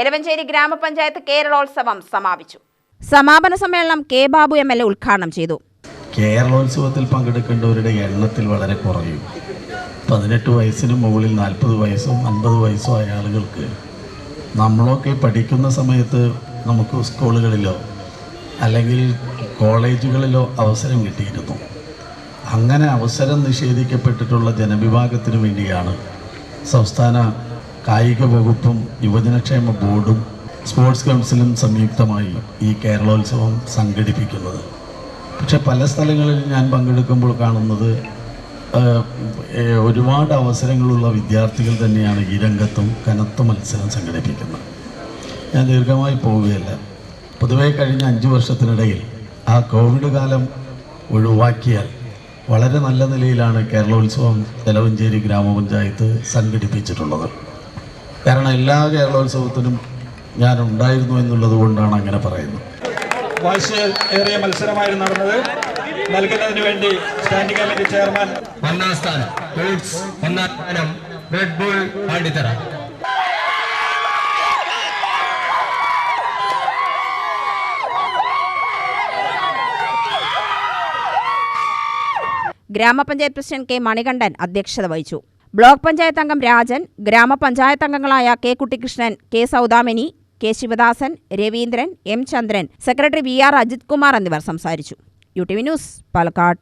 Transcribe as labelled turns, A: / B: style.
A: എലവഞ്ചേരി ഗ്രാമപഞ്ചായത്ത് കേരളോത്സവം സമാപിച്ചു. സമാപന സമ്മേളനം K Babu M L A ഉദ്ഘാടനം ചെയ്തു.
B: കേരളോത്സവത്തിൽ പങ്കെടുക്കേണ്ടവരുടെ എണ്ണത്തിൽ വളരെ കുറയും. പതിനെട്ട് വയസ്സിന് മുകളിൽ നാൽപ്പത് വയസ്സും അൻപത് വയസ്സും ആയ ആളുകൾക്ക് നമ്മളൊക്കെ പഠിക്കുന്ന സമയത്ത് നമുക്ക് സ്കൂളുകളിലോ അല്ലെങ്കിൽ കോളേജുകളിലോ അവസരം കിട്ടിയിരുന്നു. അങ്ങനെ അവസരം നിഷേധിക്കപ്പെട്ടിട്ടുള്ള ജനവിഭാഗത്തിന് വേണ്ടിയാണ് സംസ്ഥാന കായിക വകുപ്പും യുവജനക്ഷേമ ബോർഡും സ്പോർട്സ് കൗൺസിലും സംയുക്തമായി ഈ കേരളോത്സവം സംഘടിപ്പിക്കുന്നത്. പക്ഷെ പല സ്ഥലങ്ങളിൽ ഞാൻ പങ്കെടുക്കുമ്പോൾ കാണുന്നത് ഒരുപാട് അവസരങ്ങളുള്ള വിദ്യാർത്ഥികൾ തന്നെയാണ് ഈ രംഗത്തും കനത്ത മത്സരം സംഘടിപ്പിക്കുന്നത്. ഞാൻ ദീർഘമായി പോവുകയല്ല. പൊതുവേ കഴിഞ്ഞ അഞ്ച് വർഷത്തിനിടയിൽ ആ കോവിഡ് കാലം ഒഴിവാക്കിയാൽ വളരെ നല്ല നിലയിലാണ് കേരളോത്സവം തെലവഞ്ചേരി ഗ്രാമപഞ്ചായത്ത് സംഘടിപ്പിച്ചിട്ടുള്ളത്. കാരണം എല്ലാ കേരളോത്സവത്തിനും ഞാൻ ഉണ്ടായിരുന്നു എന്നുള്ളത് കൊണ്ടാണ് അങ്ങനെ പറയുന്നത്.
C: വാശി ഏറിയ മത്സരമായിരുന്നു നടന്നത്. നൽകുന്നതിന് വേണ്ടി സ്റ്റാൻഡിംഗ് കമ്മിറ്റി ചെയർമാൻ
D: ഒന്നാം സ്ഥാനം. ഒന്നാം സ്ഥാനം. Red Bull Pandithara.
A: ഗ്രാമപഞ്ചായത്ത് പ്രസിഡന്റ് കെ മണികണ്ഠൻ അധ്യക്ഷത വഹിച്ചു. ബ്ലോക്ക് പഞ്ചായത്ത് അംഗം രാജൻ ഗ്രാമപഞ്ചായത്ത് അംഗങ്ങളായ K Kuttikrishnan K Saudamini K Sivadasan Raveendran M Chandran secretary V R Ajith Kumar എന്നിവർ സംസാരിച്ചു. U T V news Palakkad.